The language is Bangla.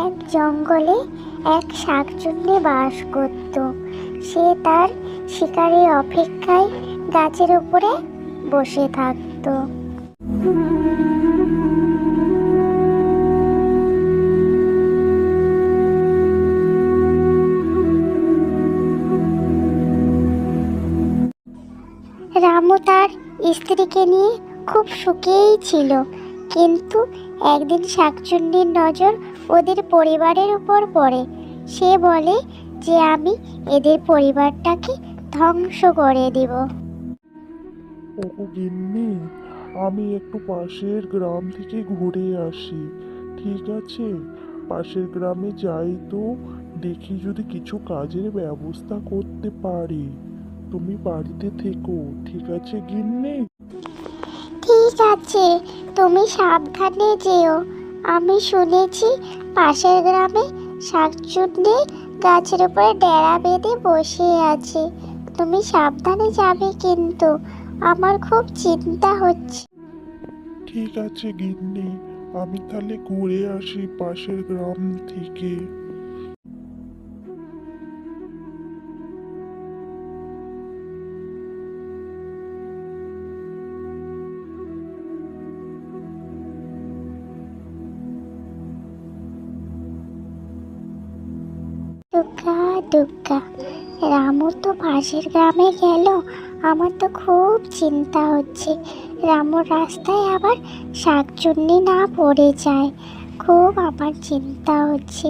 এক জঙ্গলে এক শাকচুন্নি বাস করত। সে তার শিকারের অপেক্ষায় গাছের উপরে বসে থাকতো। রামু তার স্ত্রীকে নিয়ে খুব সুখেই ছিল, কিন্তু একদিন শাকচুন্নির নজর ওদের পরিবারের উপর পড়ে। সে বলে যে আমি এদের পরিবারটাকে ধ্বংস করে দিব। গিন্নি আমি একটু পাশের গ্রাম থেকে ঘুরে আসি ঠিক আছে? পাশের গ্রামে যাই তো দেখি যদি কিছু কাজের ব্যবস্থা করতে পারি। তুমি বাড়িতে থেকো ঠিক আছে গিন্নি? ঠিক আছে। তুমি সাবধানে যেও। আমি শুনেছি পাশের গ্রামে শাকচুন্নি গাছের উপরে ডেরা বেঁধে বসে আছে। তুমি সাবধানে যাবে কিন্তু, আমার খুব চিন্তা হচ্ছে। ঠিক আছে গিন্নি, আমি তাহলে ঘুরে আসি পাশের গ্রাম থেকে। দুগ্গা দুগ্গা রামু তো পাশের গ্রামে গেল। আমার তো খুব চিন্তা হচ্ছে। রামুর রাস্তায় আবার শাকচুন্নি না পড়ে যায়। খুব আমার চিন্তা হচ্ছে।